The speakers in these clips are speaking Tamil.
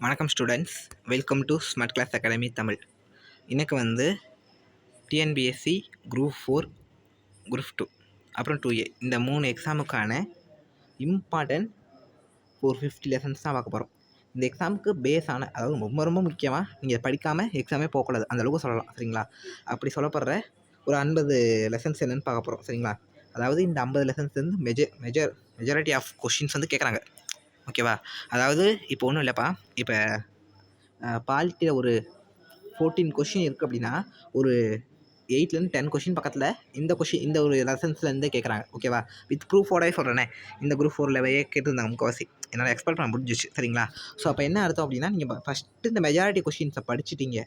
வணக்கம் students welcome to smart class academy Tamil. இன்றைக்கு வந்து TNPSC group four group two அப்புறம் டூ ஏ இந்த மூணு எக்ஸாமுக்கான இம்பார்ட்டன்ட் ஃபோர் ஃபிஃப்டி லெசன்ஸ் தான் பார்க்க போகிறோம் இந்த எக்ஸாமுக்கு பேஸான அதாவது ரொம்ப ரொம்ப முக்கியமாக நீங்கள் படிக்காமல் எக்ஸாமே போகக்கூடாது. அந்தளவுக்கு சொல்லலாம் சரிங்களா? அப்படி சொல்லப்படுற ஒரு ஐம்பது லெசன்ஸ் என்னென்னு பார்க்க போகிறோம் சரிங்களா? அதாவது இந்த ஐம்பது லெசன்ஸ் வந்து major major majority of questions வந்து கேட்குறாங்க ஓகேவா அதாவது இப்போ ஒன்றும் இல்லைப்பா. இப்போ பாலிட்டியில் ஒரு ஃபோர்டீன் கொஷின் இருக்குது அப்படின்னா ஒரு எயிட்லேருந்து டென் கொஷின் பக்கத்தில் இந்த கொஷின் இந்த ஒரு லெசன்ஸ்லேருந்து கேட்குறாங்க ஓகேவா வித் ப்ரூஃபோடே சொல்கிறேனே இந்த குரூப் ஃபோர்லவே கேட்டிருந்தாங்க முக்கவாசி. என்னால் எக்ஸ்பெக்ட் பண்ண முடிஞ்சிச்சு. சரிங்களா? ஸோ அப்போ என்ன அர்த்தம் அப்படின்னா நீங்கள் ஃபஸ்ட்டு இந்த மெஜாரிட்டி கொஷின்ஸை படிச்சிட்டிங்க.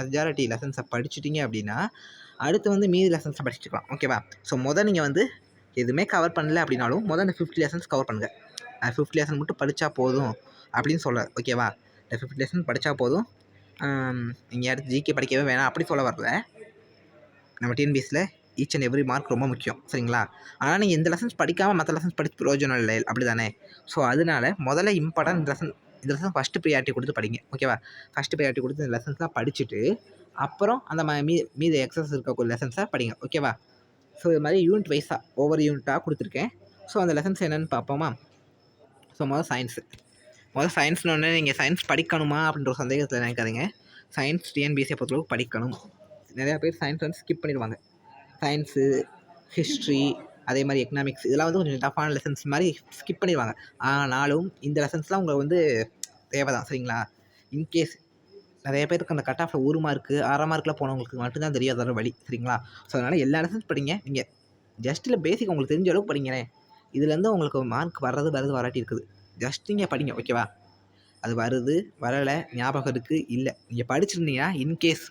மெஜாரிட்டி லெசன்ஸை படிச்சிட்டிங்க அப்படின்னா அடுத்து வந்து மீதி லெசன்ஸை படிச்சுக்கலாம். ஓகேவா ஸோ முதல் நீங்கள் வந்து எதுவுமே கவர் பண்ணல அப்படின்னாலும் முதல் இந்த ஃபிஃப்டி லெசன்ஸ் கவர் பண்ணுங்கள் ஃபிஃப்டி லெசன் மட்டும் படித்தா போதும் அப்படின்னு சொல்ல ஓகேவா இந்த ஃபிஃப்டி லெசன் படித்தா போதும். நீங்கள் அடுத்து ஜிகே படிக்கவே வேணாம். அப்படி சொல்ல வரல. நம்ம டிஎன்பிஎஸ்சியில் ஈச் அண்ட் எவ்ரி மார்க் ரொம்ப முக்கியம் சரிங்களா? ஆனால் நீங்கள் இந்த லெசன்ஸ் படிக்காமல் மற்ற லெசன்ஸ் படித்து பிரயோஜனம் இல்லை அப்படி தானே ஸோ அதனால முதல்ல இம்பார்ட்டன்ட் இந்த லெசன் இந்த லெசன் ஃபஸ்ட்டு ப்ரியாரிட்டி கொடுத்து படிங்க ஓகேவா ஃபஸ்ட்டு ப்ரியாரிட்டி கொடுத்து இந்த லெசன்ஸ்லாம் படிச்சுட்டு அப்புறம் அந்த ம மீ மீதி எக்ஸஸ் இருக்கக்கூடிய லெசன்ஸை படிங்க ஓகேவா ஸோ இது மாதிரி யூனிட் வைஸாக ஒவ்வொரு யூனிட்டாக கொடுத்துருக்கேன். ஸோ அந்த லெசன்ஸ் என்னென்னு பார்ப்போமா? ஸோ முதல் சயின்ஸு முதல் சயின்ஸ்னு ஒன்று நீங்கள் சயின்ஸ் படிக்கணுமா? அப்படின்ற ஒரு சந்தேகத்தில் நினைக்காதீங்க. சயின்ஸ் டிஎன்பிஎஸ்சியை பொறுத்தளவுக்கு படிக்கணும். நிறையா பேர் சயின்ஸ் வந்து ஸ்கிப் பண்ணிடுவாங்க. சயின்ஸு ஹிஸ்ட்ரி அதே மாதிரி எக்கனாமிக்ஸ் இதெல்லாம் வந்து கொஞ்சம் டஃப்பான லெசன்ஸ் மாதிரி ஸ்கிப் பண்ணிடுவாங்க. ஆனாலும் இந்த லெசன்ஸ்லாம் உங்களுக்கு வந்து தேவை தான் சரிங்களா இன்கேஸ் நிறைய பேருக்கு அந்த கட் ஆஃபில் ஒரு மார்க்கு அரை மார்க்கில் போனவங்களுக்கு மட்டும்தான் தெரியாத வழி சரிங்களா? ஸோ அதனால் எல்லா லெசன்ஸ் படிங்க. நீங்கள் ஜஸ்ட்டில் பேசிக் உங்களுக்கு தெரிஞ்ச அளவுக்கு படிங்கிறேன் இதுலேருந்து உங்களுக்கு மார்க் வர்றது வர்றது வராட்டி இருக்குது. ஜஸ்ட் நீங்கள் படிங்க ஓகேவா அது வருது வரலை ஞாபகம் இருக்குது இல்லை. நீங்கள் படிச்சிருந்தீங்கன்னா இன்கேஸ்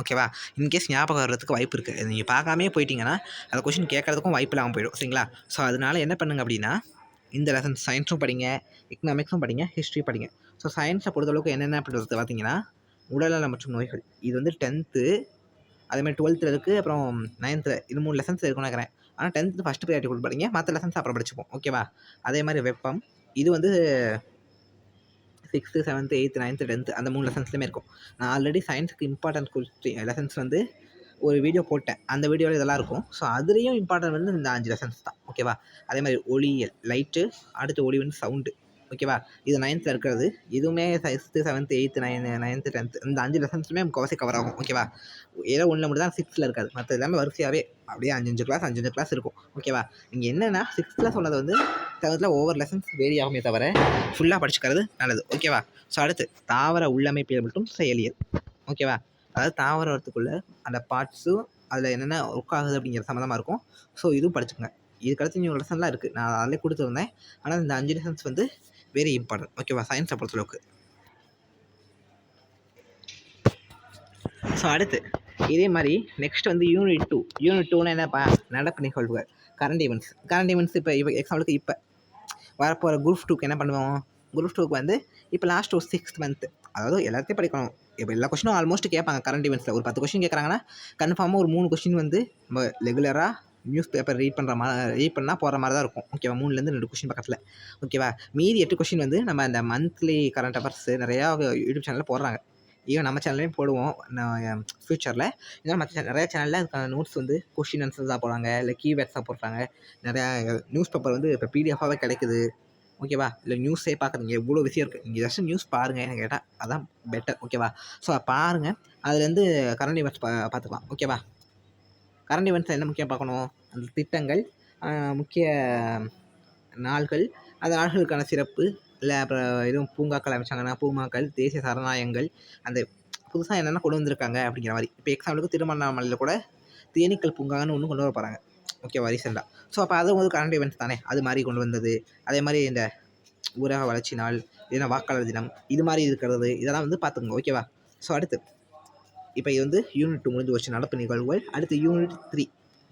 ஓகேவா? இன்கேஸ் ஞாபகம் வர்றதுக்கு வாய்ப்பு இருக்குது நீங்கள் பார்க்காமே போயிட்டீங்கன்னா அந்த கொஷின் கேட்குறதுக்கும் வாய்ப்பு இல்லாமல் போயிடும். சரிங்களா? ஸோ அதனால் என்ன பண்ணுங்க அப்படின்னா இந்த லெசன் சயின்ஸும் படிங்க எக்கனாமிக்ஸும் படிங்க ஹிஸ்ட்ரி படிங்க. ஸோ சயின்ஸை பொறுத்தளவுக்கு என்னென்ன பண்ணுறது பார்த்தீங்கன்னா உடல்நலம் மற்றும் நோய்கள். இது வந்து டென்த்து அதேமாதிரி டுவெல்த்தில் இருக்குது அப்புறம் நைன்த்தில் இது மூணு லெசன்ஸ் இருக்குன்னு நினைக்கிறேன். ஆனால் டென்த்து ஃபஸ்ட்டு ப்ரியாரிட்டி கொடுத்து படிங்க மற்ற லெசன்ஸ் அப்புறம் படிச்சுப்போம். ஓகேவா? அதே மாதிரி வெப்பம். இது வந்து sixth seventh eighth ninth tenth அந்த மூணு லெசன்ஸ்லையுமே இருக்கும். நான் ஆல்ரெடி சயின்ஸுக்கு இம்பார்ட்டன்ட் கொடுத்து லெசன்ஸ் வந்து ஒரு வீடியோ போட்டேன். அந்த வீடியோவில் இதெல்லாம் இருக்கும். ஸோ அதுலேயும் இம்பார்ட்டன்ட் வந்து இந்த அஞ்சு லெசன்ஸ் தான். ஓகேவா அதே மாதிரி ஒளியியல் லைட்டு அடுத்து ஒளி வந்து சவுண்டு ஓகேவா இது நைன்த்தில் இருக்கிறது. இதுவுமே sixth seventh eighth nine ninth tenth இந்த அஞ்சு லெசன்ஸுமே முக்கவாசி கவர் ஆகும். ஓகேவா ஏதோ ஒன்றில் மட்டும் தான் சிக்ஸ்த்தில் இருக்காது. மற்ற எல்லாமே வரிசையாகவே அப்படியே அஞ்சஞ்சு கிளாஸ் அஞ்சஞ்சு கிளாஸ் இருக்கும். ஓகேவா இங்கே என்னென்னா சிக்ஸ்த்தில் சொன்னது வந்து செவன்த்தில் ஒவ்வொரு லெசன்ஸ் வேரி ஆகுமே தவிர ஃபுல்லாக படிச்சுக்கிறது நல்லது. ஓகேவா ஸோ அடுத்து தாவர உள்ளமைப்பியல் மட்டும் செயலியல். ஓகேவா அதாவது தாவரத்துக்குள்ளே அந்த பார்ட்ஸும் அதில் என்னென்ன ஒர்க் ஆகுது அப்படிங்கிற சம்மந்தமாக இருக்கும். ஸோ இதுவும் படிச்சுக்கோங்க. இதுக்கடுத்து இன்னொரு லெசன்லாம் இருக்குது நான் அதிலே கொடுத்துருந்தேன். ஆனால் இந்த அஞ்சு லெசன்ஸ் வந்து வெரி இம்பார்ட்டன்ட் ஓகேவா சயின்ஸை பொறுத்தளவுக்கு. ஸோ அடுத்து இதே மாதிரி நெக்ஸ்ட் வந்து யூனிட் டூ யூனிட் டூனா என்னப்பா நடப்பு நிகழ்வுகள்? கரண்ட் ஈவெண்ட்ஸ் கரண்ட் ஈவெண்ட்ஸ் இப்போ இப்போ எக்ஸாம்பிளுக்கு இப்போ. வரப்போகிற குரூப் டூக்கு என்ன பண்ணுவோம்? குரூப் டூக்கு வந்து இப்போ லாஸ்ட் ஒரு சிக்ஸ்த் மந்த்து அதாவது எல்லாத்தையும் படிக்கணும். இப்போ எல்லா கொஷினும் ஆல்மோஸ்ட் கேட்பாங்க கரண்ட் ஈவெண்ட்ஸில் ஒரு பத்து கொஷின் கேட்குறாங்கன்னா கன்ஃபார்மாக ஒரு மூணு கொஷின் வந்து நம்ம ரெகுலராக நியூஸ் பேப்பர் ரீட் பண்ணுற மாதிரி ரீட் பண்ணால் போகிற மாதிரி தான் இருக்கும். ஓகேவா மூணுலேருந்து ரெண்டு கொஷின் பக்கத்தில். ஓகேவா மீதி எட்டு கொஷின் வந்து நம்ம அந்த மந்த்லி கரண்ட் அஃபேர்ஸ் நிறையா யூடியூப் சேனலில் போடுறாங்க. ஈவன் நம்ம சேனல்லையும் போடுவோம். ஃப்யூச்சரில் இதனால் மற்ற நிறையா சேனலில் அதுக்கான நோட்ஸ் வந்து கொஷின் ஆன்சர்ஸாக போடுறாங்க. இல்லை கீவேர்ட்ஸாக போடுறாங்க. நிறையா நியூஸ் பேப்பர் வந்து இப்போ பிடிஎஃபாகவே கிடைக்குது. ஓகேவா இல்லை நியூஸே பார்க்குறீங்க எவ்வளோ விஷயம் இருக்குது நீங்கள் ஜஸ்ட் நியூஸ் பாருங்கள் எனக்கு கேட்டால் அதான் பெட்டர் ஓகேவா ஸோ பாருங்கள் அதுலேருந்து கரண்ட் இவர்ட்ஸ் பா பார்த்துக்கலாம். ஓகேவா கரண்ட் இவெண்ட்ஸ் என்ன முக்கியம் பார்க்கணும்? அந்த திட்டங்கள் முக்கிய நாள்கள் அந்த நாள்களுக்கான சிறப்பு இல்லை அப்புறம் எதுவும் பூங்காக்கள் அமைச்சாங்கன்னா பூமாக்கள் தேசிய சரணாலயங்கள் அந்த புதுசாக என்னென்ன கொண்டு வந்திருக்காங்க அப்படிங்கிற மாதிரி. இப்போ எக்ஸாம்பிளுக்கு திருவண்ணாமலையில் கூட தேனீக்கள் பூங்கான்னு ஒன்று கொண்டு வர போகிறாங்க ஓகேவா ரீசெண்டாக ஸோ அப்போ அதுவும் வந்து கரண்ட் இவெண்ட்ஸ் தானே? அது மாதிரி கொண்டு வந்தது. அதே மாதிரி இந்த ஊரக வளர்ச்சி நாள் இல்லைன்னா வாக்காளர் தினம் இது மாதிரி இருக்கிறது இதெல்லாம் வந்து பார்த்துக்கோங்க. ஓகேவா ஸோ அடுத்து. இப்போ இது வந்து யூனிட் டூ முடிஞ்சு வச்சு நடப்பு நிகழ்வுகள். அடுத்து யூனிட் த்ரீ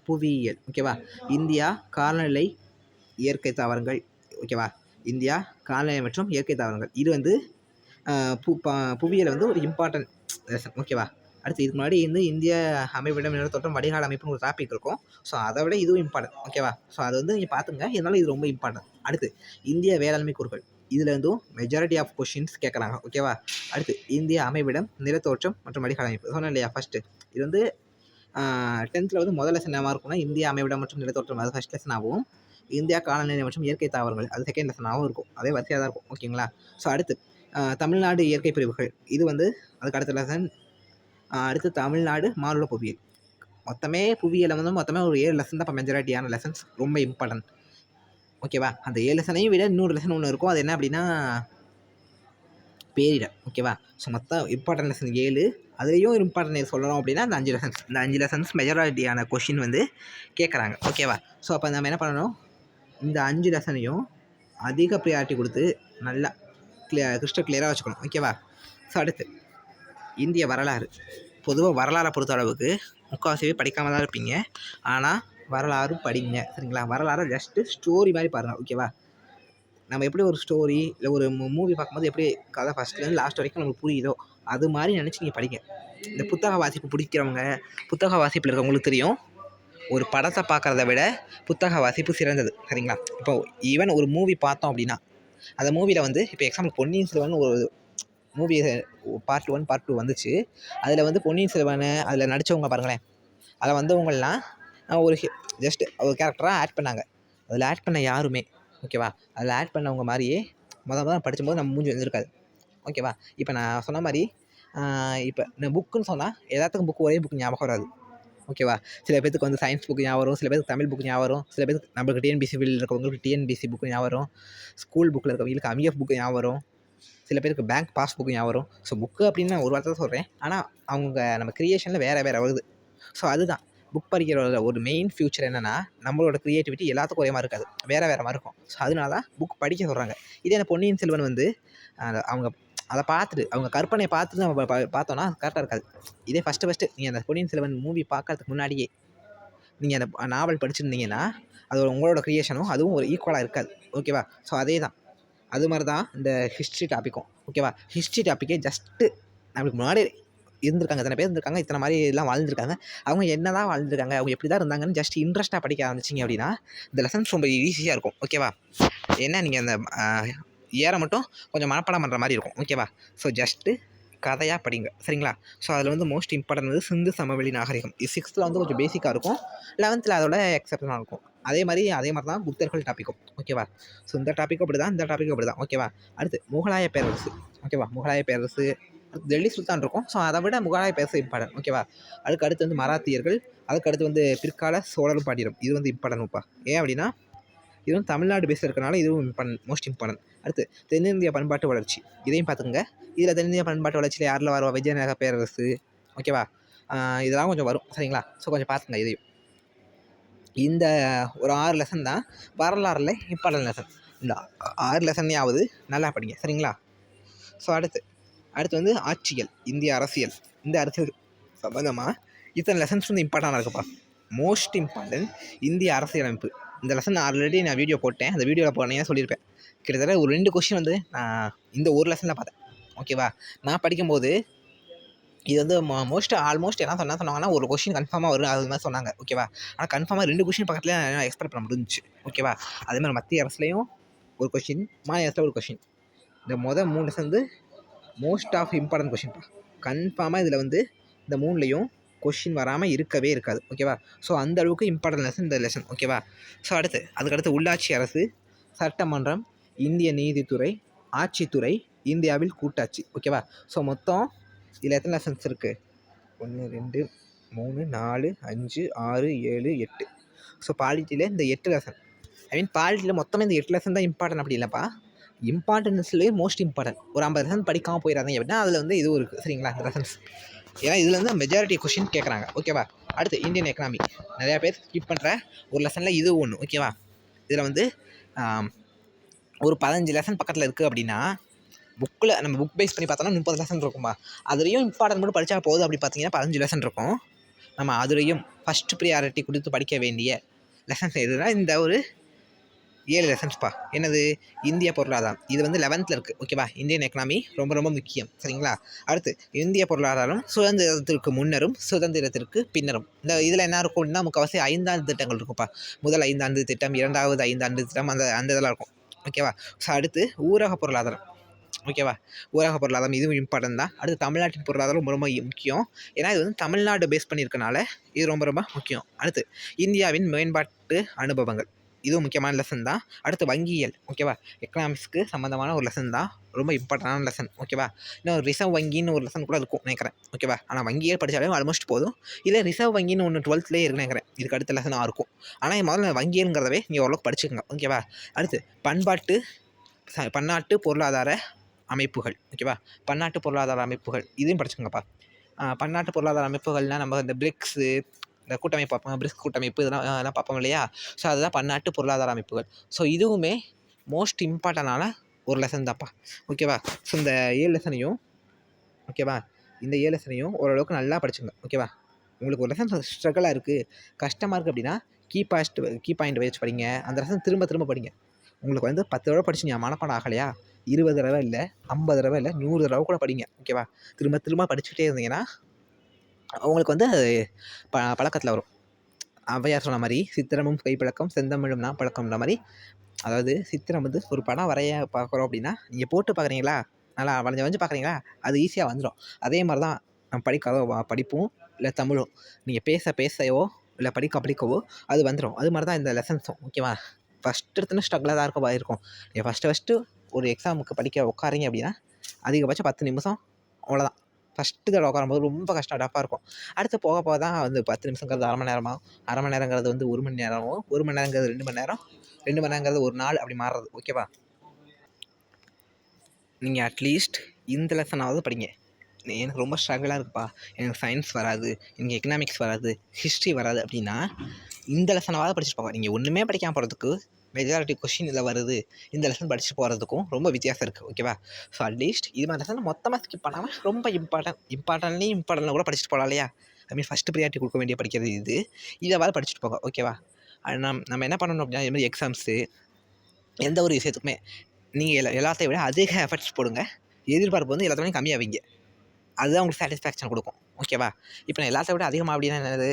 புவியியல். ஓகேவா இந்தியா காலநிலை இயற்கை தாவரங்கள். ஓகேவா இந்தியா காலநிலை மற்றும் இயற்கை தாவரங்கள். இது வந்து பு ப புவியியல் வந்து ஒரு இம்பார்ட்டன்ட் லெசன் ஓகேவா அடுத்து இதுக்கு முன்னாடி வந்து இந்திய அமைப்பிடம் நிலத்தோட்டம் வடிகால் அமைப்புன்னு ஒரு டாபிக் இருக்கும். ஸோ அதை விட இதுவும் இம்பார்ட்டன்ட் ஓகேவா ஸோ அது வந்து நீங்கள் பார்த்துங்க இதனால் இது ரொம்ப இம்பார்ட்டன்ட் அடுத்து இந்திய வேளாண்மை கூறுகள். இதுலேருந்தும் மெஜாரிட்டி ஆஃப் கொஷின்ஸ் கேட்குறாங்க ஓகேவா அடுத்து இந்திய அமைவிடம் நிலத்தோற்றம் மற்றும் வடிகால் அமைப்பு சொன்னேன் இல்லையா ஃபஸ்ட்டு இது வந்து டென்த்தில் வந்து முதல் லெசன் என்ன இருக்கும்னா இந்திய அமைவிடம் மற்றும் நிலத்தோற்றம். அது ஃபஸ்ட் லெசனாகவும் இந்தியா காலநிலை மற்றும் இயற்கை தாவரங்கள். அது செகண்ட் லெசனாகவும் இருக்கும். அதே வரிசையாக தான் இருக்கும். ஓகேங்களா ஸோ அடுத்து தமிழ்நாடு இயற்கை பிரிவுகள். இது வந்து அதுக்கு அடுத்த லெசன் அடுத்து தமிழ்நாடு மாநில புவியியல். மொத்தமே புவியியலை வந்து மொத்தமே ஒரு ஏழு லெசன் தான் இப்போ மெஜாரிட்டியான லெசன்ஸ் ரொம்ப இம்பார்ட்டன்ட் ஓகேவா அந்த ஏழு லெசனையும் விட இன்னொரு லெசன் ஒன்று இருக்கும். அது என்ன அப்படின்னா பேரிடம் ஓகேவா ஸோ மொத்தம் இம்பார்ட்டன்ட் லெசன் ஏழு. அதுலேயும் இம்பார்ட்டன்ட் சொல்லணும் அப்படின்னா அந்த அஞ்சு லெசன்ஸ் இந்த அஞ்சு லெசன்ஸ் மெஜாரிட்டியான கொஷின் வந்து கேட்குறாங்க ஓகேவா ஸோ அப்போ நம்ம என்ன பண்ணணும்? இந்த அஞ்சு லெசனையும் அதிக ப்ரியாரிட்டி கொடுத்து நல்லா கிளியர் கிறிஸ்டல் கிளியராக வச்சுக்கணும். ஓகேவா ஸோ அடுத்து. இந்திய வரலாறு. பொதுவாக வரலாறை பொறுத்த அளவுக்கு முக்கால்வாசியவே படிக்காமல் தான் இருப்பீங்க. ஆனால் வரலாறு படிங்க சரிங்களா? வரலாறை ஜஸ்ட்டு ஸ்டோரி மாதிரி பாருங்கள் ஓகேவா நம்ம எப்படி ஒரு ஸ்டோரி இல்லை ஒரு மூவி பார்க்கும்போது எப்படி கதை ஃபஸ்ட்லேருந்து லாஸ்ட் வரைக்கும் நம்மளுக்கு புரியுதோ அது மாதிரி நினச்சி நீங்கள் படிங்க. இந்த புத்தக வாசிப்பு பிடிக்கிறவங்க புத்தக வாசிப்பில் இருக்கவங்களுக்கு தெரியும் ஒரு படத்தை பார்க்குறத விட புத்தக வாசிப்பு சிறந்தது சரிங்களா? இப்போ ஈவன் ஒரு மூவி பார்த்தோம் அப்படின்னா அந்த மூவியில் வந்து இப்போ எக்ஸாம்பிள் பொன்னியின் செல்வன் ஒரு movie part one part two வந்துச்சு. அதில் வந்து பொன்னியின் செல்வன் அதில் நடித்தவங்க பாருங்களேன். அதில் வந்தவங்கள்லாம் ஒரு ஜஸ்ட் ஒரு கேரக்டராக ஆட் பண்ணாங்க. அதில் ஆட் பண்ண யாருமே ஓகேவா அதில் ஆட் பண்ணவங்க மாதிரியே மொதல் மொதல் படிக்கும்போது நம்ம மூஞ்சி வந்திருக்காது. ஓகேவா இப்போ நான் சொன்ன மாதிரி இப்போ நான் புக்குன்னு சொன்னால் எல்லாத்துக்கும் புக்கு ஒரே புக்கு ஞாபகம் வராது. ஓகேவா சில பேருக்கு வந்து சயின்ஸ் புக்கு ஞாபகம் வரும் சில பேருக்கு தமிழ் புக்கு ஞாபகம் வரும் சில பேருக்கு நம்மளுக்கு டிஎன்பிசி ஃபீல்டில் இருக்கவங்களுக்கு டிஎன்பிசி புக்கு ஞாபகம் வரும் ஸ்கூல் புக்கில் இருக்கவங்களுக்கு அமிஎஃப் புக்கு ஞாபகம் வரும் சில பேருக்கு பேங்க் பாஸ் புக்கு ஞாபகம் வரும். ஸோ புக்கு அப்படின்னு நான் ஒரு வார்த்தை சொல்கிறேன் ஆனால் அவங்க நம்ம க்ரியேஷனில் வேறு வேறு வருது. ஸோ அதுதான். புக் படிக்கிற ஒரு மெயின் ஃபியூச்சர் என்னென்னா நம்மளோட க்ரியேட்டிவிட்டி எல்லாத்துக்கும் ஒரே மாதிரி இருக்காது. வேறு வேறு மாதிரி இருக்கும். ஸோ அதனால தான் புக் படிக்க சொல்கிறாங்க இதே அந்த பொன்னியின் செல்வன் வந்து அவங்க அதை பார்த்துட்டு அவங்க கற்பனையை பார்த்துட்டு நம்ம பார்த்தோன்னா கரெக்டாக இருக்காது. இதே ஃபஸ்ட்டு ஃபஸ்ட்டு நீங்கள் அந்த பொன்னியின் செல்வன் மூவி பார்க்கறதுக்கு முன்னாடியே நீங்கள் அந்த நாவல் படிச்சிருந்தீங்கன்னா அது உங்களோட க்ரியேஷனும் அதுவும் ஒரு ஈக்குவலாக இருக்காது. ஓகேவா ஸோ அதே தான். அது மாதிரி தான் இந்த ஹிஸ்ட்ரி டாப்பிக்கும் ஓகேவா ஹிஸ்ட்ரி டாப்பிக்கே ஜஸ்ட்டு நம்மளுக்கு முன்னாடி இருந்திருக்காங்க. இத்தனை பேர் இருந்திருக்காங்க. இத்தனை மாதிரி எல்லாம் வாழ்ந்துருக்காங்க. அவங்க என்ன தான் வாழ்ந்துருக்காங்க அவங்க எப்படி தான் இருந்தாங்கன்னு ஜஸ்ட் இன்ட்ரெஸ்ட்டாக படிக்க ஆரம்பிச்சிங்க அப்படின்னா இந்த லெசன்ஸ் ரொம்ப ஈஸியாக இருக்கும். ஓகேவா ஏன்னா நீங்கள் அந்த ஏற மட்டும் கொஞ்சம் மனப்பாடம் பண்ணுற மாதிரி இருக்கும். ஓகேவா ஸோ ஜஸ்ட்டு கதையாக படிங்க. சரிங்களா? ஸோ அதில் வந்து மோஸ்ட் இம்பார்ட்டன் வந்து சிந்து சமவெளி நாகரிகம். சிக்ஸ்த்தில் வந்து கொஞ்சம் பேசிக்காக இருக்கும். லெவன்த்தில் அதோட எக்ஸப்ஷனாக இருக்கும். அதே மாதிரி அதே மாதிரி தான் புத்தர்கள் டாப்பிக்கும் ஓகேவா ஸோ இந்த டாப்பிக்கும் அப்படி தான் இந்த டாப்பிக்கும் அப்படி தான் ஓகேவா அடுத்து முகலாய பேரரசு. ஓகேவா முகலாய பேரரசு. டெல்லி சுல்தான் இருக்கும். ஸோ அதை விட முகலாய பேச இம்பார்ட்டன்ட். ஓகேவா அதுக்கு அடுத்து வந்து மராத்தியர்கள் அதுக்கு அடுத்து வந்து பிற்கால சோழரும் பாண்டியரும். இது வந்து இம்பார்ட்டன்ட்ப்பா ஏன் அப்படின்னா இதுவும் தமிழ்நாடு பேஸ் இருக்கனால இதுவும் இம்பார்ட்டன்ட் மோஸ்ட் இம்பார்ட்டன்ட். அடுத்து தென்னிந்திய பண்பாட்டு வளர்ச்சி. இதையும் பார்த்துக்கோங்க இதில் தென்னிந்திய பண்பாட்டு வளர்ச்சியில் யாரில் வருவா? விஜயநகர பேரரசு. ஓகேவா இதெல்லாம் கொஞ்சம் வரும். சரிங்களா? ஸோ கொஞ்சம் பார்த்துங்க இதையும். இந்த ஒரு ஆறு லெசன் தான் வரலாறுல இம்பார்ட்டன்ட் லெசன் இந்த ஆறு ஆறு லெசன்னையாவது நல்லா படிங்க. சரிங்களா? ஸோ அடுத்து. அடுத்து வந்து ஆட்சியல் இந்திய அரசியல். இந்த அரசியல் சம்மந்தமாக இத்தனை லெசன்ஸ் வந்து இம்பார்ட்டண்டாக இருக்குப்பா. மோஸ்ட் இம்பார்ட்டன்ட் இந்திய அரசியலமைப்பு இந்த லெசன் ஆல்ரெடி நான் வீடியோ போட்டேன். அந்த வீடியோவில் போனேன் சொல்லியிருப்பேன்? கிட்டத்தட்ட ஒரு ரெண்டு கொஷின் வந்து நான் இந்த ஒரு லெசனில் பார்த்தேன். ஓகேவா நான் படிக்கும்போது இது வந்து மோஸ்ட் ஆல்மோஸ்ட் என்ன சொன்னால் சொன்னாங்கன்னா ஒரு கொஷின் கன்ஃபார்மாக வரும். அது மாதிரி சொன்னாங்க. ஓகேவா ஆனால் கன்ஃபார்மாக ரெண்டு கொஷின் பக்கத்தில் எக்ஸ்பெக்ட் பண்ண முடிஞ்சுச்சு. ஓகேவா அதே மாதிரி மத்திய அரசுலேயும் ஒரு கொஷின் மாநில அரசில் ஒரு கொஷின் இந்த மொதல் மூணு லெசன் வந்து மோஸ்ட் ஆஃப் இம்பார்ட்டன்ட் கொஷின்ப்பா கன்ஃபார்மாக இதில் வந்து இந்த மூணுலேயும் கொஷின் வராமல் இருக்கவே இருக்காது. ஓகேவா ஸோ அந்த அளவுக்கு இம்பார்ட்டன்ட் லெசன் இந்த லெசன் ஓகேவா ஸோ அடுத்து அதுக்கடுத்து உள்ளாட்சி அரசு சட்டமன்றம் இந்திய நீதித்துறை ஆட்சித்துறை இந்தியாவில் கூட்டாட்சி. ஓகேவா ஸோ மொத்தம் இதில் எத்தனை லெசன்ஸ் இருக்குது ஒன்று ரெண்டு மூணு நாலு அஞ்சு ஆறு ஏழு எட்டு. ஸோ பாலிட்டியில் இந்த எட்டு லெசன் ஐ மீன் பாலிட்டியில் மொத்தமே இந்த எட்டு லெசன் தான் இம்பார்ட்டன்ட் அப்படி இல்லைப்பா. இம்பார்ட்டன்ஸ்லேயே மோஸ்ட் இம்பார்ட்டன்ட் ஒரு ஐம்பது லெசன் படிக்காமல் போயிடாதீங்க அப்படின்னா அதில் வந்து இதுவும் இருக்குது சரிங்களா? இந்த லெசன்ஸ் ஏன்னா இதில் வந்து மெஜாரிட்டி கொஷின் கேட்குறாங்க ஓகேவா அடுத்து இந்தியன் எக்கனாமி நிறையா பேர் ஸ்கிப் பண்ணுற ஒரு லெசனில் இது ஒன்று ஓகேவா இதில் வந்து ஒரு பதினஞ்சு லெசன் பக்கத்தில் இருக்குது அப்படின்னா புக்கில் நம்ம புக் பேஸ் பண்ணி பார்த்தோம்னா முப்பது லெசன் இருக்கும்பா அதுலேயும் இம்பார்ட்டன்ட் மட்டும் படித்தா போதும் அப்படி பார்த்தீங்கன்னா பதினஞ்சு லெசன் இருக்கும். நம்ம அதுலேயும் ஃபஸ்ட் ப்ரியாரிட்டி கொடுத்து படிக்க வேண்டிய லெசன்ஸ் எதுனா இந்த ஒரு ஏழு லெசன்ஸ்ப்பா என்னது? இந்திய பொருளாதாரம். இது வந்து லெவன்த்தில் இருக்குது ஓகேவா இந்தியன் எக்கனாமி ரொம்ப ரொம்ப முக்கியம். சரிங்களா? அடுத்து இந்திய பொருளாதாரம் சுதந்திரத்திற்கு முன்னரும் சுதந்திரத்திற்கு பின்னரும். இந்த இதில் என்ன இருக்கும்னா முக்கால்வாசி ஐந்தாண்டு திட்டங்கள் இருக்கும்ப்பா. முதல் ஐந்தாண்டு திட்டம் இரண்டாவது ஐந்தாண்டு திட்டம் அந்த அந்த இதெல்லாம் இருக்கும். ஓகேவா ஸோ அடுத்து ஊரக பொருளாதாரம். ஓகேவா ஊரக பொருளாதாரம் இதுவும் இம்பார்ட்டன்ட் தான். அடுத்து தமிழ்நாட்டின் பொருளாதாரம் ரொம்ப ரொம்ப முக்கியம். ஏன்னா இது வந்து தமிழ்நாடு பேஸ் பண்ணியிருக்கனால இது ரொம்ப ரொம்ப முக்கியம். அடுத்து இந்தியாவின் மேம்பாட்டு அனுபவங்கள். இதுவும் முக்கியமான லெசன் தான். அடுத்து வங்கியியல் ஓகேவா எக்கனாமிக்ஸ்க்கு சம்மந்தமான ஒரு லெசன் தான். ரொம்ப இம்பார்ட்டண்டான லெசன் ஓகேவா இன்னும் ரிசர்வ் வங்கின்னு ஒரு லெசன் கூட இருக்கும் நினைக்கிறேன் ஓகேவா ஆனால் வங்கியல் படித்தாலே ஆல்மோஸ்ட் போதும். இல்லை ரிசர்வ் வங்கின்னு ஒன்று டுவெல்த்லேயே இருக்கு நினைக்கிறேன். இதுக்கு அடுத்த லெசனாக இருக்கும். ஆனால் முதல்ல வங்கியல்ங்கிறதவே நீங்கள் ஓரளவுக்கு படிச்சுக்கோங்க ஓகேவா அடுத்து பண்பாட்டு பன்னாட்டு பொருளாதார அமைப்புகள் ஓகேவா பன்னாட்டு பொருளாதார அமைப்புகள் இதையும் படிச்சுக்கோங்கப்பா. பன்னாட்டு பொருளாதார அமைப்புகள்னால் நம்ம இந்த பிரிக்ஸு இந்த கூட்டமைப்பு பார்ப்போம் பிரிக்ஸ் கூட்டமைப்பு இதெல்லாம் அதெல்லாம் பார்ப்போம் இல்லையா? ஸோ அதுதான் பன்னாட்டு பொருளாதார அமைப்புகள். ஸோ இதுவுமே மோஸ்ட் இம்பார்ட்டண்டான ஒரு லெசன் தான்ப்பா. ஓகேவா ஸோ இந்த ஏழு லெசனையும் ஓகேவா இந்த ஏழு லெசனையும் ஓரளவுக்கு நல்லா படிச்சுங்க. ஓகேவா உங்களுக்கு ஒரு லெசன் ஸ்ட்ரகிளாக இருக்குது கஷ்டமாக இருக்குது அப்படின்னா கீ பாஸ்ட் கீ பாயிண்ட் வச்சு படிங்க. அந்த லெசன் திரும்ப திரும்ப படிங்க. உங்களுக்கு வந்து பத்து தடவை படிச்சு நீங்கள் மனப்பாடம் ஆகலையா? இருபது தடவை இல்லை ஐம்பது தடவை இல்லை நூறு தடவை கூட படிங்க. ஓகேவா திரும்ப திரும்ப படிச்சுக்கிட்டே இருந்தீங்கன்னா அவங்களுக்கு வந்து ப பழக்கத்தில் வரும். ஔவையார் சொன்ன மாதிரி சித்திரமும் கைப்பழக்கம் செந்தமிழும் நான் பழக்கம்ன்ற மாதிரி அதாவது சித்திரம் வந்து ஒரு படம் வரைய பார்க்குறோம் அப்படின்னா நீங்கள் போட்டு பார்க்குறீங்களா நல்லா வளைஞ்சு வளைஞ்சு பார்க்குறீங்களா அது ஈஸியாக வந்துடும் அதே மாதிரி தான் நம்ம படிக்கிறதோ படிப்பும் இல்லை தமிழும். நீங்கள் பேச பேசவோ இல்லை படிக்க படிக்கவோ அது வந்துடும் அது மாதிரி தான் இந்த லெசன்ஸும் ஓகேவா ஃபஸ்ட்டு எடுத்தோன்னே ஸ்ட்ரகிளாக தான் இருக்க இருக்கும் நீங்கள் ஃபஸ்ட்டு ஃபஸ்ட்டு ஒரு எக்ஸாமுக்கு படிக்க உட்காரீங்க அப்படின்னா அதிகபட்சம் பத்து நிமிஷம் அவ்வளோதான் ஃபஸ்ட்டு தடவை உட்காரும்போது ரொம்ப கஷ்டம் டஃப்பாக இருக்கும். அடுத்து போக போக தான் வந்து பத்து நிமிஷங்கிறது அரை மணி நேரமாகும் அரை மணி நேரங்கிறது வந்து ஒரு மணி நேரமாகும் ஒரு மணி நேரங்கிறது ரெண்டு மணி நேரம்? ரெண்டு மணி நேரங்கிறது ஒரு நாள் அப்படி மாறுறது ஓகேவா நீங்கள் அட்லீஸ்ட் இந்த லெசனாவது படிங்க. எனக்கு ரொம்ப ஸ்ட்ரகிளாக இருக்குப்பா. எனக்கு சயின்ஸ் வராது. எனக்கு எக்கனாமிக்ஸ் வராது. ஹிஸ்ட்ரி வராது அப்படின்னா இந்த லெசனாவது படிச்சுட்டு போங்க. நீங்கள் ஒன்றுமே படிக்காமல் போகிறதுக்கு மெஜாரிட்டி கொஷின் இதில் வருது. இந்த லெசன் படிச்சுட்டு போகிறதுக்கும் ரொம்ப வித்தியாசம் இருக்குது ஓகேவா ஸோ அட்லீஸ்ட் இது மாதிரி லெசன் மொத்தமாக ஸ்கிப் பண்ணாமல் ரொம்ப இம்பார்ட்டன்ட் இம்பார்ட்டன்ட்லேயும் இம்பார்ட்டன்ட் கூட படிச்சுட்டு போகலாம் இல்லையா? ஐ மீன் ஃபஸ்ட்டு ப்ரியாரிட்டி கொடுக்க வேண்டிய படிக்கிறது இது. இதை படிச்சுட்டு போங்க ஓகேவா நம் நம்ம என்ன பண்ணணும் அப்படின்னா இது மாதிரி எக்ஸாம்ஸு எந்த ஒரு விஷயத்துக்குமே நீங்கள் எல்லா எல்லாத்தையும் விட அதிக எஃபர்ட்ஸ் போடுங்க. எதிர்பார்ப்பு வந்து எல்லாத்தையும் கம்மியாவீங்க. அதுதான் உங்களுக்கு சாட்டிஸ்ஃபேக்ஷன் கொடுக்கும் ஓகேவா இப்போ நான் எல்லாத்த விட அதிகமாக அப்படின்னா என்னது?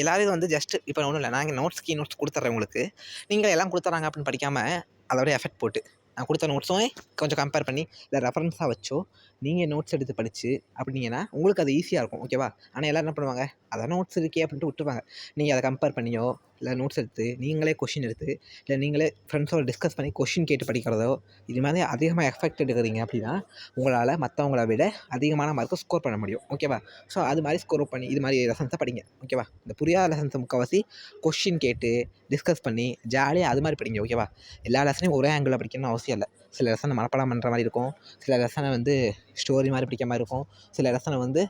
எல்லோரும் வந்து ஜஸ்ட்டு இப்போ ஒன்றும் இல்லை. நாங்கள் நோட்ஸ் கீ நோட்ஸ் கொடுத்துட்றேன் உங்களுக்கு. நீங்கள் எல்லாம் கொடுத்துறாங்க அப்படின்னு படிக்காமல் அதோட எஃபெக்ட் போட்டு. நான் கொடுத்த நோட்ஸும் கொஞ்சம் கம்பேர் பண்ணி இல்லை ரெஃபரன்ஸாக வச்சோ நீங்கள் நோட்ஸ் எடுத்து படித்து அப்படிங்கன்னா உங்களுக்கு அது ஈஸியாக இருக்கும். ஓகேவா ஆனால் எல்லோரும் என்ன பண்ணுவாங்க? அதான் நோட்ஸ் இருக்கே அப்படின்ட்டு விட்டுருவாங்க. நீங்கள் அதை கம்பேர் பண்ணியோ இல்லை நோட்ஸ் எடுத்து நீங்களே கொஷின் எடுத்து இல்லை நீங்களே ஃப்ரெண்ட்ஸோட டிஸ்கஸ் பண்ணி கொஷின் கேட்டு படிக்கிறதோ இது மாதிரி அதிகமாக எஃபெக்ட் எடுக்கிறீங்க அப்படின்னா உங்களால் மற்றவங்கள விட அதிகமான மார்க்கை ஸ்கோர் பண்ண முடியும். ஓகேவா ஸோ அது மாதிரி ஸ்கோர் பண்ணி இது மாதிரி லெசன்ஸை படிங்க. ஓகேவா இந்த புரியாத லெசன்ஸை முக்கால்வாசி கொஷின் கேட்டு டிஸ்கஸ் பண்ணி ஜாலியாக அது மாதிரி படிங்க. ஓகேவா எல்லா லெசனையும் ஒரே ஆங்கிளில் படிக்கணும்னு அவசியம் இல்லை. சில லெசனை மனப்பாடம் பண்ணுற மாதிரி இருக்கும். சில லெசனை வந்து ஸ்டோரி மாதிரி படிக்கிற மாதிரி இருக்கும். சில லெசனை வந்து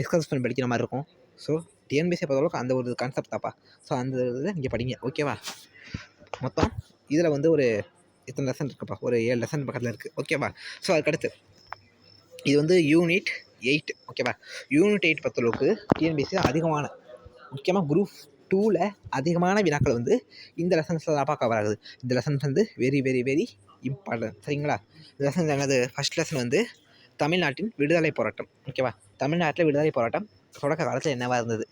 டிஸ்கஸ் பண்ணி படிக்கிற மாதிரி இருக்கும். ஸோ டிஎன்பிசியை பொறுத்தளவுக்கு அந்த ஒரு கான்செப்ட் தான்ப்பா. ஸோ அந்த இதை நீங்கள் படிங்க. ஓகேவா மொத்தம் இதில் வந்து ஒரு இத்தனை லெசன் இருக்குப்பா. ஒரு ஏழு லெசன் பக்கத்தில் இருக்குது ஓகேவா ஸோ அதுக்கடுத்து. இது வந்து யூனிட் எயிட் ஓகேவா யூனிட் எயிட் பொறுத்தளவுக்கு டிஎன்பிசி அதிகமான முக்கியமாக குரூப் டூவில் அதிகமான வினாக்கள் வந்து இந்த லெசன்ஸில் தான் பார்க்க வராது இந்த லெசன்ஸ் வந்து வெரி வெரி வெரி இம்பார்ட்டன்ட் சரிங்களா? இந்த லெசன் என்னது? ஃபஸ்ட் லெசன் வந்து தமிழ்நாட்டின் விடுதலை போராட்டம். ஓகேவா தமிழ்நாட்டில் விடுதலை போராட்டம் தொடக்க காலத்தில் என்னவாக இருந்தது?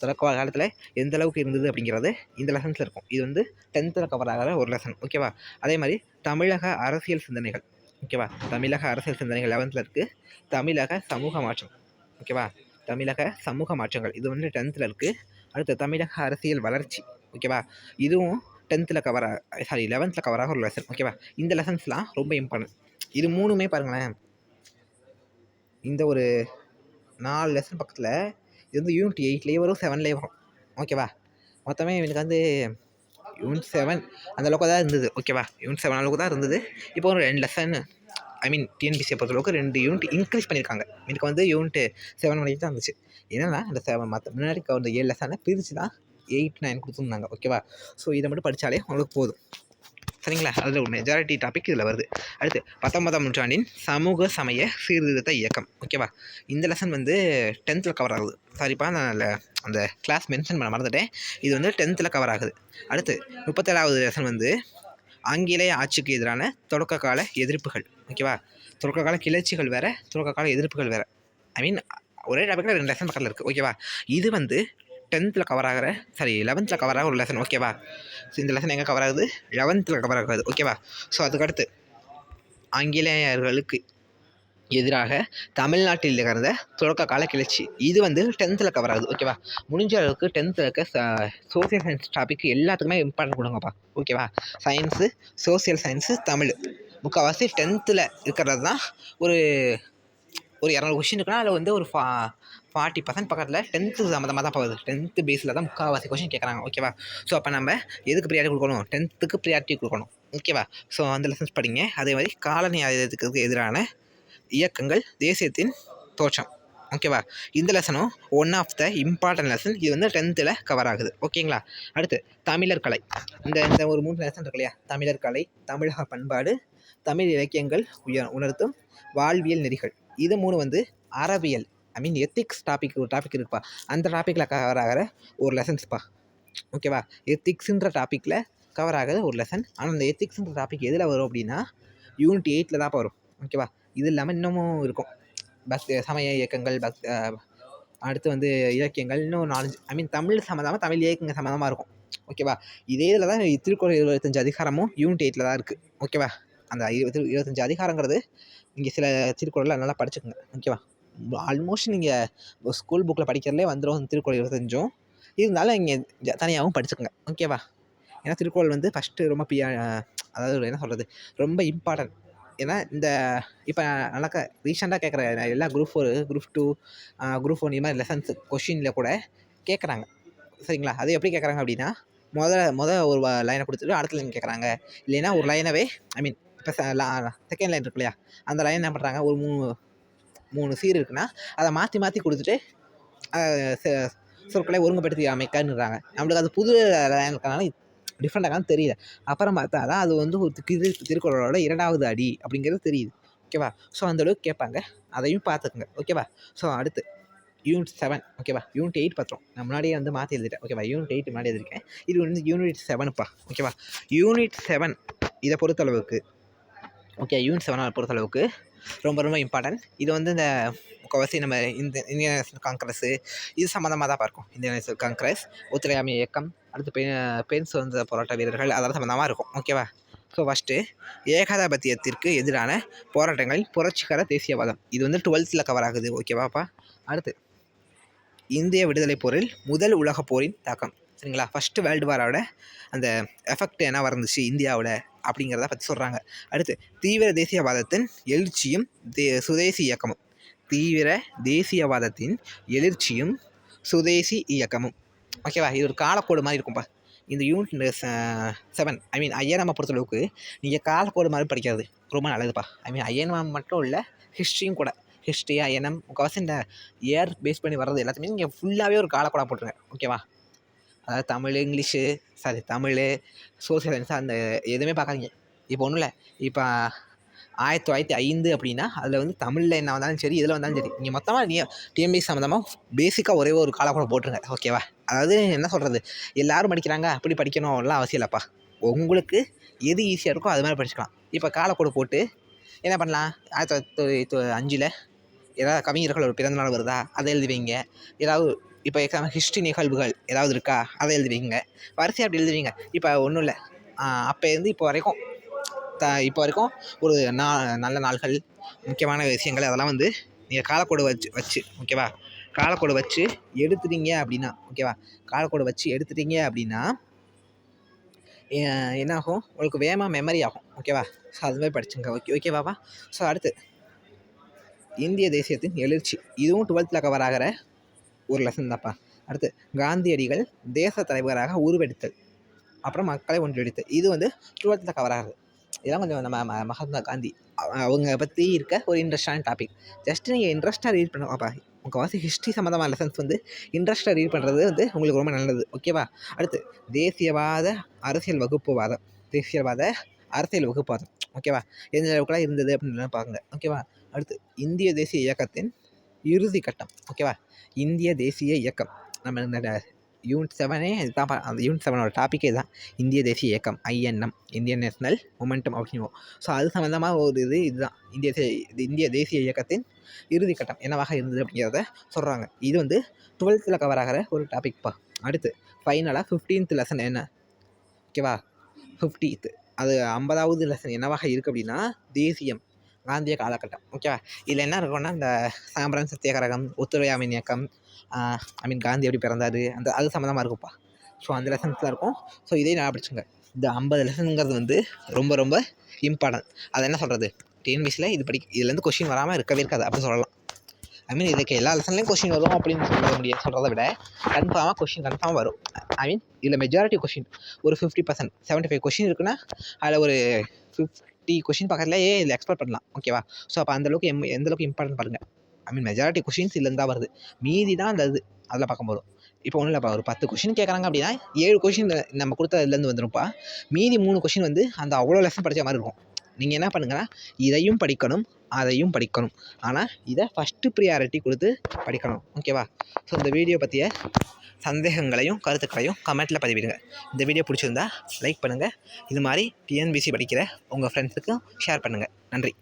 தொடக்க காலத்தில் எந்த அளவுக்கு இருந்தது அப்படிங்கிறது இந்த லெசன்ஸில் இருக்கும். இது வந்து டென்த்தில் கவர் ஆகிற ஒரு லெசன் ஓகேவா அதே மாதிரி தமிழக அரசியல் சிந்தனைகள் ஓகேவா தமிழக அரசியல் சிந்தனைகள் லெவன்த்தில் இருக்குது தமிழக சமூக மாற்றம் ஓகேவா தமிழக சமூக மாற்றங்கள் இது வந்து டென்த்தில் இருக்குது அடுத்து தமிழக அரசியல் வளர்ச்சி ஓகேவா இதுவும் டென்த்தில் கவர் சாரி லெவன்த்தில் கவர் ஆக ஒரு லெசன் ஓகேவா இந்த லெசன்ஸ்லாம் ரொம்ப இம்பார்ட்டன்ட் இது மூணுமே பாருங்களேன். இந்த ஒரு நாலு லெசன் பக்கத்தில் இது வந்து யூனிட் எயிட்லேயே வரும் செவன்லேயே வரும். ஓகேவா மொத்தமே எனக்கு வந்து யூனிட் செவன் அந்த அளவுக்கு தான் இருந்தது. ஓகேவா யூனிட் செவன் அளவுக்கு தான் இருந்தது. இப்போ ஒரு ரெண்டு லெசன் ஐ மீன் டிஎன்பிசியை பொறுத்தளவுக்கு ரெண்டு யூனிட் இன்க்ரீஸ் பண்ணியிருக்காங்க. எனக்கு வந்து யூனிட் செவன் வரைக்கும் தான் இருந்துச்சு. என்னென்னா அந்த செவன் மற்ற முன்னாடி வந்து ஏழு லெசனை பிரித்து தான் எயிட் நைன் கொடுத்துருந்தாங்க. ஓகேவா ஸோ இதை மட்டும் படித்தாலே உங்களுக்கு போதும். சரிங்களா? அதில் ஒரு மெஜாரிட்டி டாபிக் இதில் வருது. அடுத்து பத்தொன்பதாம் நூற்றாண்டின் சமூக சமய சீர்திருத்த இயக்கம் ஓகேவா இந்த லெசன் வந்து டென்த்தில் கவர் ஆகுது. சாரிப்பா நான் அந்த கிளாஸ் மென்ஷன் பண்ண மறந்துட்டேன். இது வந்து டென்த்தில் கவர் ஆகுது. அடுத்து முப்பத்தேழாவது லெசன் வந்து ஆங்கிலேய ஆட்சிக்கு எதிரான தொடக்க கால எதிர்ப்புகள் ஓகேவா தொடக்க கால கிளர்ச்சிகள் வேறு தொடக்க கால எதிர்ப்புகள் வேறு. ஐ மீன் ஒரே டாப்பிக்கில் ரெண்டு லெசன் பக்கத்தில் இருக்குது ஓகேவா இது வந்து டென்த்தில் கவர் ஆகிற சாரி லெவன்த்தில் கவர் ஆகிற ஒரு லெசன் ஓகேவா ஸோ இந்த லெசன் எங்கே கவர் ஆகுது? லெவன்த்தில் கவர் ஆகாது ஓகேவா ஸோ அதுக்கடுத்து ஆங்கிலேயர்களுக்கு எதிராக தமிழ்நாட்டில் இருந்த தொடக்க கால கிளர்ச்சி இது வந்து டென்த்தில் கவர் ஆகுது ஓகேவா முடிஞ்ச அளவுக்கு டென்த்தில் இருக்க சோசியல் சயின்ஸ் டாபிக் எல்லாத்துக்குமே இம்பார்ட்டன்ட் கொடுங்கப்பா ஓகேவா சயின்ஸு சோசியல் சயின்ஸு தமிழ். முக்கால்வாசி டென்த்தில் இருக்கிறது தான் ஒரு ஒரு இரநூறு கொஷின் இருக்குன்னா அதில் வந்து ஒரு ஃபா ஃபார்ட்டி பர்சன்ட் பக்கத்தில் டென்த்து சம்மந்தமாக தான் போகுது. டென்த்து பேஸில் தான் முக்கால்வாசி கொஷின் கேட்குறாங்க ஓகேவா ஸோ அப்போ நம்ம எதுக்கு ப்ரியாரிட்டி கொடுக்கணும்? டென்த்துக்கு ப்ரியாரிட்டி கொடுக்கணும் ஓகேவா ஸோ அந்த லெசன்ஸ் படிங்க. அதே மாதிரி காலனி ஆயுதத்துக்கு எதிரான இயக்கங்கள் தேசியத்தின் தோற்றம் ஓகேவா இந்த லெசனும் one of the important lesson இது வந்து டென்த்தில் கவர் ஆகுது ஓகேங்களா அடுத்து தமிழர் கலை. இந்த இந்த ஒரு மூணு லெசன் இருக்கு இல்லையா? தமிழர் கலை தமிழக பண்பாடு தமிழ் இலக்கியங்கள் உயர் உணர்த்தும் வாழ்வியல் நெறிகள். இது மூணு வந்து அறவியல் ஐ மீன் எத்திக்ஸ் டாபிக் ஒரு டாபிக் இருக்குப்பா. அந்த டாப்பிக்கில் கவர் ஆகிற ஒரு லெசன்ஸ்ப்பா ஓகேவா எத்திக்ஸுன்ற டாப்பிக்கில் கவர் ஆகாத ஒரு லெசன் ஆனால் அந்த எத்திக்ஸுன்ற டாபிக் எதில் வரும் அப்படின்னா யூனிட் எயிட்டில் தான் வரும். ஓகேவா இது இல்லாமல் இன்னமும் இருக்கும். பக்தி சமய இயக்கங்கள் பக் அடுத்து வந்து இலக்கியங்கள் இன்னும் நாலஞ்சு ஐ மீன் தமிழ் சம்மந்தமாக தமிழ் இயக்கங்கள் சம்மந்தமாக இருக்கும். ஓகேவா இதே இதில் தான் திருக்குறள் இருபத்தஞ்சு அதிகாரமும் யூனிட் எயிட்டில் தான் இருக்குது ஓகேவா அந்த இருபத்தி இருபத்தஞ்சு அதிகாரங்கிறது இங்கே சில திருக்குறளில் நல்லா படிச்சுக்கோங்க. ஓகேவா ஆல்மோஸ்ட் நீங்கள் ஸ்கூல் புக்கில் படிக்கிறதுலே வந்துடும் திருக்குறள் இருபத்தஞ்சும். இருந்தாலும் இங்கே தனியாகவும் படிச்சுக்கோங்க. ஓகேவா ஏன்னா திருக்குறள் வந்து ஃபஸ்ட்டு ரொம்ப பியா அதாவது என்ன சொல்கிறது ரொம்ப இம்பார்ட்டன்ட் ஏன்னா இந்த இப்போ நடக்க ரீசெண்டாக கேட்குற எல்லா group four group two group one இது மாதிரி லெசன்ஸ் கொஷினில் கூட கேட்குறாங்க சரிங்களா? அது எப்படி கேட்குறாங்க அப்படின்னா முதல்ல முதல் ஒரு லைனை கொடுத்துட்டு அடுத்த லைன் கேட்குறாங்க இல்லைன்னா ஒரு லைனவே ஐ மீன் இப்போ செகண்ட் லைன் இருக்கு இல்லையா? அந்த லைன் என்ன பண்ணுறாங்க ஒரு மூணு மூணு சீர் இருக்குன்னா அதை மாற்றி மாற்றி கொடுத்துட்டு சொற்களை ஒருங்குபடுத்தி அமைக்கன்னுறாங்க. நம்மளுக்கு அது புது இருக்கனால டிஃப்ரெண்டாக தெரியல. அப்புறம் பார்த்தா தான் அது வந்து ஒரு திரு திருக்குறளோட இரண்டாவது அடி அப்படிங்கிறது தெரியுது. ஓகேவா ஸோ அந்தளவுக்கு கேட்பாங்க. அதையும் பார்த்துக்குங்க. ஓகேவா ஸோ அடுத்து. யூனிட் செவன் ஓகேவா யூனிட் எயிட் பார்த்துரும் நான் முன்னாடியே வந்து மாற்றி எழுதிட்டேன். ஓகேவா யூனிட் எயிட் முன்னாடி எழுதிருக்கேன் இது வந்து யூனிட் செவனுப்பா ஓகேவா யூனிட் செவன் இதை பொறுத்தளவுக்கு. ஓகே யூனிட் செவனை பொறுத்தளவுக்கு ரொம்ப ரொம்ப இம்பார்ட்டன்ட் இது வந்து இந்த முக்கால்வாசி நம்ம இந்த இந்தியன் நேஷனல் காங்கிரஸ்ஸு இது சம்மந்தமாக தான் பார்க்கும். இந்தியன் நேஷனல் காங்கிரஸ் ஒத்துழையாமை இயக்கம் அடுத்து பெண் பெண் சுதந்திர போராட்ட வீரர்கள் அதெல்லாம் சம்மந்தமாக இருக்கும். ஓகேவா ஸோ ஃபஸ்ட்டு ஏகாதாபத்தியத்திற்கு எதிரான போராட்டங்களில் புரட்சிகர தேசியவாதம். இது வந்து டுவெல்த்தில் கவர் ஆகுது. ஓகேவாப்பா அடுத்து இந்திய விடுதலை போரில் முதல் உலகப் போரின் தாக்கம். சரிங்களா? ஃபஸ்ட்டு வேர்ல்டு வாரோட அந்த எஃபெக்ட் என்ன வந்துச்சு இந்தியாவில் அப்படிங்கிறத பற்றி சொல்கிறாங்க அடுத்து தீவிர தேசியவாதத்தின் எழுச்சியும் தே சுதேசி இயக்கமும். தீவிர தேசியவாதத்தின் எழுச்சியும் சுதேசி இயக்கமும். ஓகேவா இது ஒரு காலக்கோடு மாதிரி இருக்கும்ப்பா இந்த யூனிட் செவன் ஐ மீன் ஐயனாமை பொறுத்தளவுக்கு நீங்கள் காலக்கோடு மாதிரி படிக்கிறது ரொம்ப நல்லதுப்பா. ஐ மீன் ஐயனாம் மட்டும் இல்லை ஹிஸ்ட்ரியும் கூட. ஹிஸ்ட்ரி ஐஎன்எம் முக்கால்வாசி இந்த இயர் பேஸ் பண்ணி வர்றது எல்லாத்தையுமே நீங்கள் ஃபுல்லாகவே ஒரு காலக்கோடாக போட்டுருங்க. ஓகேவா அதாவது Tamil English sorry Tamil social science அந்த எதுவுமே பார்க்காதீங்க. இப்போ ஒன்றும் இல்லை இப்போ ஆயிரத்தி தொள்ளாயிரத்தி ஐந்து அப்படின்னா அதில் வந்து தமிழில் என்ன வந்தாலும் சரி இதில் வந்தாலும் சரி நீங்கள் மொத்தமாக நீ டிஎம்பி சம்மந்தமாக பேசிக்காக ஒரே ஒரு காலக்கூட போட்டுருங்க ஓகேவா அதாவது என்ன சொல்கிறது எல்லோரும் படிக்கிறாங்க அப்படி படிக்கணும்லாம் அவசியம் இல்லைப்பா. உங்களுக்கு எது ஈஸியாக இருக்கோ அது மாதிரி படிச்சுக்கலாம். இப்போ காலக்கோடு போட்டு என்ன பண்ணலாம் ஆயிரத்தி தொள்ளாயிரத்தி அஞ்சில் ஏதாவது கவிஞர்கள் ஒரு பிறந்தநாள் வருதா அதை எழுதி வைங்க. ஏதாவது இப்போ எக்ஸாம் ஹிஸ்ட்ரி நிகழ்வுகள் ஏதாவது இருக்கா? அதை எழுதுவீங்க. வரிசையாக அப்படி எழுதுவீங்க. இப்போ ஒன்றும் இல்லை. அப்போ இருந்து இப்போ வரைக்கும் த இப்போ வரைக்கும் ஒரு நா நல்ல நாள்கள் முக்கியமான விஷயங்கள் அதெல்லாம் வந்து நீங்கள் காலக்கோடு வச்சு வச்சு ஓகேவா? காலக்கோடு வச்சு எடுத்துட்டீங்க அப்படின்னா ஓகேவா? காலக்கோடு வச்சு எடுத்துட்டீங்க அப்படின்னா என்னாகும்? உங்களுக்கு வேகமாக மெமரி ஆகும் ஓகேவா? ஸோ அதுமாதிரி படிச்சுங்க. ஓகே ஓகேவாப்பா ஸோ அடுத்து இந்திய தேசியத்தின் எழுச்சி. இதுவும் டுவெல்த்தில் கவர் ஆகிற ஒரு லெசன் தான்ப்பா. அடுத்து காந்தியடிகள் தேச தலைவராக உருவெடுத்தல். அப்புறம் மக்களை ஒன்றியடித்தல். இது வந்து டுவெல்த்தில் கவர் ஆகுது இதெல்லாம் கொஞ்சம் நம்ம மகாத்மா காந்தி அவங்க பற்றி இருக்க ஒரு இன்ட்ரெஸ்டான டாபிக் ஜஸ்ட் நீங்கள் இன்ட்ரெஸ்ட்டாக ரீட் பண்ணுவாப்பா முக்கால்வாசி ஹிஸ்ட்ரி சம்மந்தமான லெசன்ஸ் வந்து இன்ட்ரெஸ்ட்டாக ரீட் பண்ணுறது வந்து உங்களுக்கு ரொம்ப நல்லது. ஓகேவா அடுத்து தேசியவாத அரசியல் வகுப்புவாதம் தேசியவாத அரசியல் வகுப்பாதம் ஓகேவா எந்த அளவுக்குலாம் இருந்தது அப்படின்னு பாருங்க. ஓகேவா அடுத்து இந்திய தேசிய இயக்கத்தின் இறுதி கட்டம் ஓகேவா இந்திய தேசிய இயக்கம். நம்ம இந்த யூனிட் செவனே இதுதான் அந்த யூனிட் செவனோட டாப்பிக்கே தான் இந்திய தேசிய இயக்கம் ஐஎன்எம் இந்தியன் நேஷனல் மொமெண்டம் அப்படின்னு ஸோ அது சம்மந்தமாக ஒரு இது இதுதான். இந்திய தே இது இந்திய தேசிய இயக்கத்தின் இறுதி கட்டம் என்னவாக இருந்தது அப்படிங்கிறத சொல்கிறாங்க இது வந்து டுவெல்த்தில் கவர் ஆகிற ஒரு டாபிக்ப்பா அடுத்து ஃபைனலாக ஃபிஃப்டீன்த் லெசன் என்ன? ஓகேவா ஃபிஃப்டீத்து அது ஐம்பதாவது லெசன் என்னவாக இருக்குது அப்படின்னா தேசியம். காந்திய காலகட்டம். ஓகேவா இதில் என்ன இருக்கும்னா இந்த சாம்பிரான் சத்தியாகிரகம் ஒத்துழையாமை இயக்கம் ஐ மீன் காந்தி எப்படி பிறந்தாரு அந்த அது சம்மந்தமாக இருக்கும்ப்பா. ஸோ அந்த லெசன்ஸ்லாம் இருக்கும். ஸோ இதே நான் படிச்சுங்க. இந்த ஐம்பது லெசனுங்கிறது வந்து ரொம்ப ரொம்ப இம்பார்ட்டன்ட் அதை என்ன சொல்கிறது டிஎன்பிசியில் இது படி இதுலேருந்து கொஷின் வராமல் இருக்கவே இருக்காது. அப்படின்னு சொல்லலாம். ஐ மீன் இதுக்கு எல்லா லெசன்லேயும் கொஷின் வரும் அப்படின்னு சொல்ல முடியாது. சொல்கிறத விட கன்ஃபார்மாக கொஷின் கன்ஃபார்மாக வரும். ஐ மீன் இதில் மெஜாரிட்டி கொஷின் ஒரு fifty percent seventy five question இருக்குன்னா அதில் ஒரு ஃபிஃப்ட் கொஷின் பக்கத்துலேயே இதில் எக்ஸ்பெக்ட் பண்ணலாம். ஓகேவா ஸோ அப்போ அந்தளவுக்கு எம் எந்தளவுக்கு இம்பார்ட்டன்ட் பாருங்கள் ஐ மீன் மெஜாரிட்டி கொஷின்ஸ் இதுலேருந்து தான் வருது. மீதி தான் அந்த இது. அதில் பார்க்கும்போது இப்போ ஒன்றும் இல்லைப்பா. ஒரு பத்து கொஷின் கேட்குறாங்க அப்படின்னா ஏழு கொஷின் நம்ம கொடுத்த இதுலேருந்து வந்துருப்பா மீதி மூணு கொஷின் வந்து அந்த அவ்வளோ லெசன் படித்த மாதிரி இருக்கும். நீங்கள் என்ன பண்ணுங்கன்னா இதையும் படிக்கணும் அதையும் படிக்கணும். ஆனால் இதை ஃபஸ்ட்டு ப்ரியாரிட்டி கொடுத்து படிக்கணும். ஓகேவா ஸோ இந்த வீடியோ பற்றிய சந்தேகங்களையும் கருத்துக்களையும் கமெண்ட்டில் பதிவிடுங்க. இந்த வீடியோ பிடிச்சிருந்தா லைக் பண்ணுங்கள் இது மாதிரி டிஎன்பிசி படிக்கிற உங்கள் ஃப்ரெண்ட்ஸுக்கும் ஷேர் பண்ணுங்கள் நன்றி.